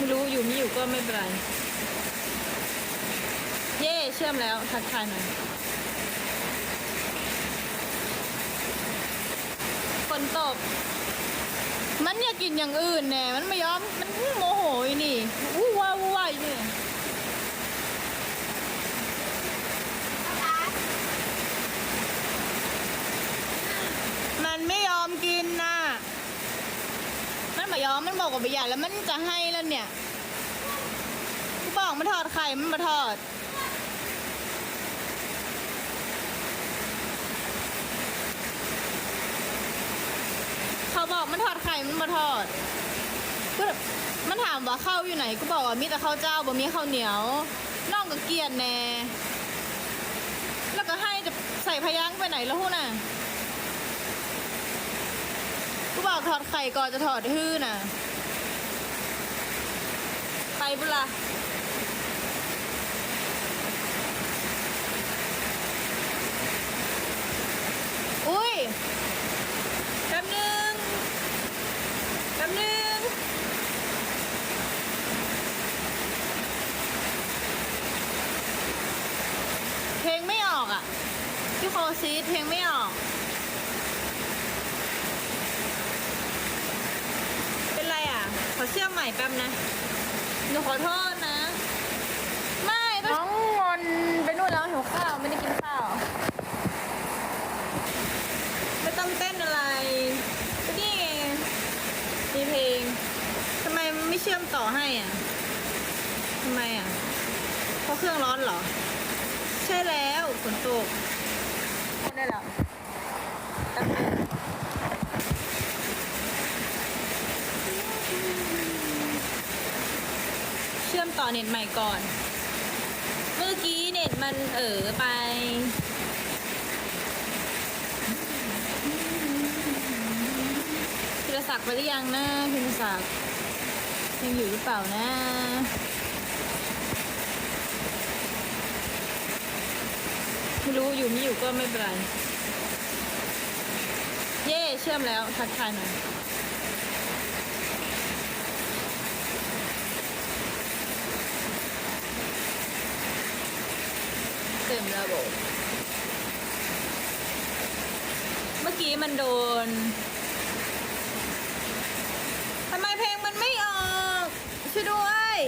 ไม่รู้อยู่ไม่อยู่ก็ไม่เป็นไร เย่เชื่อมแล้ว ทักทายหน่อยฝนตก มันอยากกินอย่างอื่นแน่มันไม่ยอม มันโมโหอยู่นี่อู้ว้าวว้าวอยู่นี่มันไม่ยอมกินน่ะ มันไม่ยอมมันบอกว่าไม่อยากแล้วมันจะให้แล้วเนี่ยกูบอกมันทอดไข่มันมาทอดเขาบอกมันทอดไข่มันมาทอดก็แบบมันถามว่าข้าวอยู่ไหนก็บอกว่ามีแต่ข้าวเจ้าบ่มีข้าวเหนียวน้องก็เกลียดแน่แล้วก็ให้จะใส่พยังไปไหนแล้วหู้น่ะ ก็บอกทอดไข่ก่อนจะถอดฮื้อน่ะ ไปบุละอุ้ยแป๊บนึงแป๊บนึงเพลงไม่ออกอะพี่โคซีดเพลงไม่ออก เป็นไรอะ ขอเชื่อมใหม่ แป๊บนะ หนูขอโทษนะ ไม่น้องงอนไปนู่นแล้วหิวข้าวไม่ได้กินข้าว ไม่ต้องเต้นอะไรก็นี่ไงมีเพลงทำไมไม่เชื่อมต่อให้อะทำไมอะ เพราะเครื่องร้อนเหรอ ใช่แล้วฝนตกพูดได้แล้วแป๊บนึง เชื่อมต่อเน็ตใหม่ก่อน เมื่อกี้เน็ตมันเออไป พิรศักดิ์ไปหรือยังนะพิรศักดิ์ยังอยู่หรือเปล่านะไม่รู้อยู่ไม่อยู่ก็ไม่เป็นไร เย่เชื่อมแล้วทักทายหน่อย เต็มระบบ เมื่อกี้มันโดน ทำไมเพลงมันไม่ออกช่วยด้วย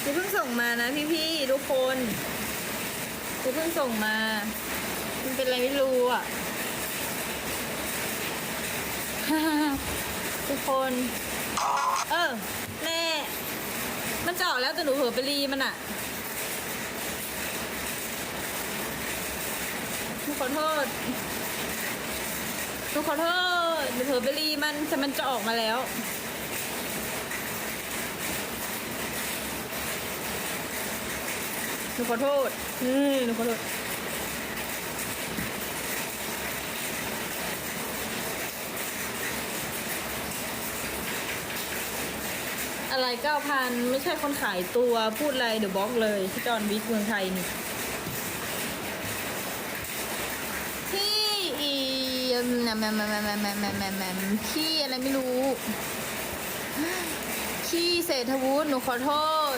อย่าเพิ่งส่งมานะพี่ๆทุกคนอย่าเพิ่งส่งมา มันเป็นอะไรไม่รู้อะทุกคน เออ แน่ มันจะออกแล้วแต่หนูเผลอไปรีมันอะ หนูขอโทษหนูขอโทษเผลอไปรีมันแต่มันจะออกมาแล้ว หนูขอโทษ อืมหนูขอโทษอะไรเก้าพันไม่ใช่คนขายตัวพูดอะไรเดี๋ยวบล็อกเลยที่จอนวิกเมืองไทยนี่ ยมนะแมมแมมแมมแมมแมมแมมแมมขี้อะไรไม่รู้ขี้เศรษฐวุฒิหนูขอโทษ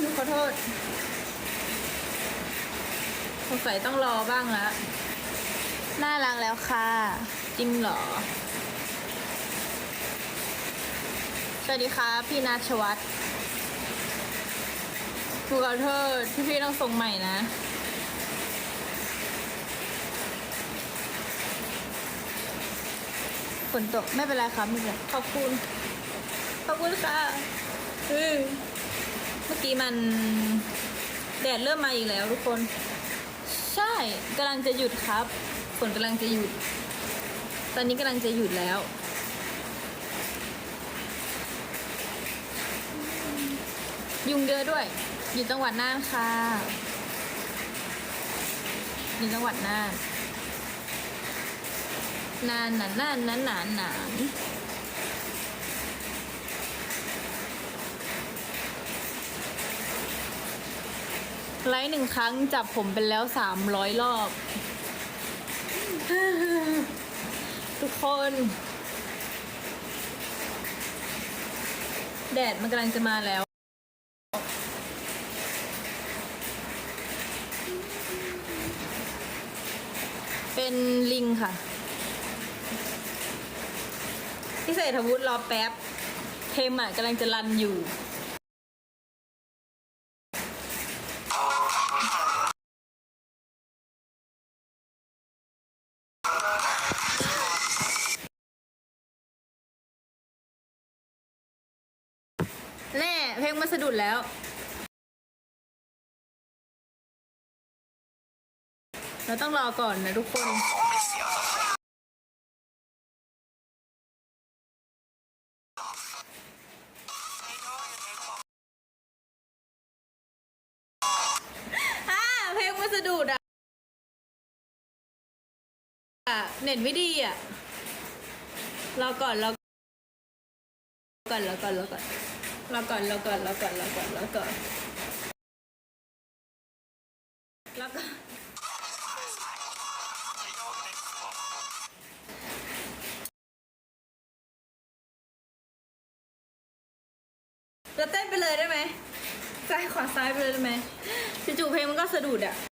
หนูขอโทษสงสัยต้องรอบ้างละน่ารังแล้วค่ะ จริงเหรอ สวัสดีค่ะพี่นาชวัตรหนูขอโทษพี่พี่ต้องส่งใหม่นะ นตกไม่เป็นไรครับม่เป็นไรขอบคุณ ขอบคุณค่ะเออเมื่อกี้มันแดดเริ่มมาอีกแล้วทุกคน ใช่กำลังจะหยุดครับ ฝนกำลังจะหยุด ตอนนี้กำลังจะหยุดแล้วยุงเยอะด้วย อยู่จังหวัดน่านค่ะ อยู่จังหวัดน่าน นานนานนานนานนานนานไลฟ์หนึ่งครั้งจับผมเป็นแล้วสามร้อยรอบ ทุกคน แดดมันกำลังจะมาแล้วเป็นลิงค่ะ พี่เศรษฐวุฒิรอแป๊บเทมอะกำลังจะรันอยู่ แน่เพลงมาสะดุดแล้ว เราต้องรอก่อนนะทุกคน เน็ตไม่ดีอะรอก่อนรอก่อนรอก่อนรอก่อนรอก่อนรอก่อนรอก่อนรอก่อนรอก่อนรอก่อนเราเต้นไปเลยได้ไหมซ้ายขวาซ้ายไปเลยได้ไหมจู่ๆเพลงมันก็สะดุดอะ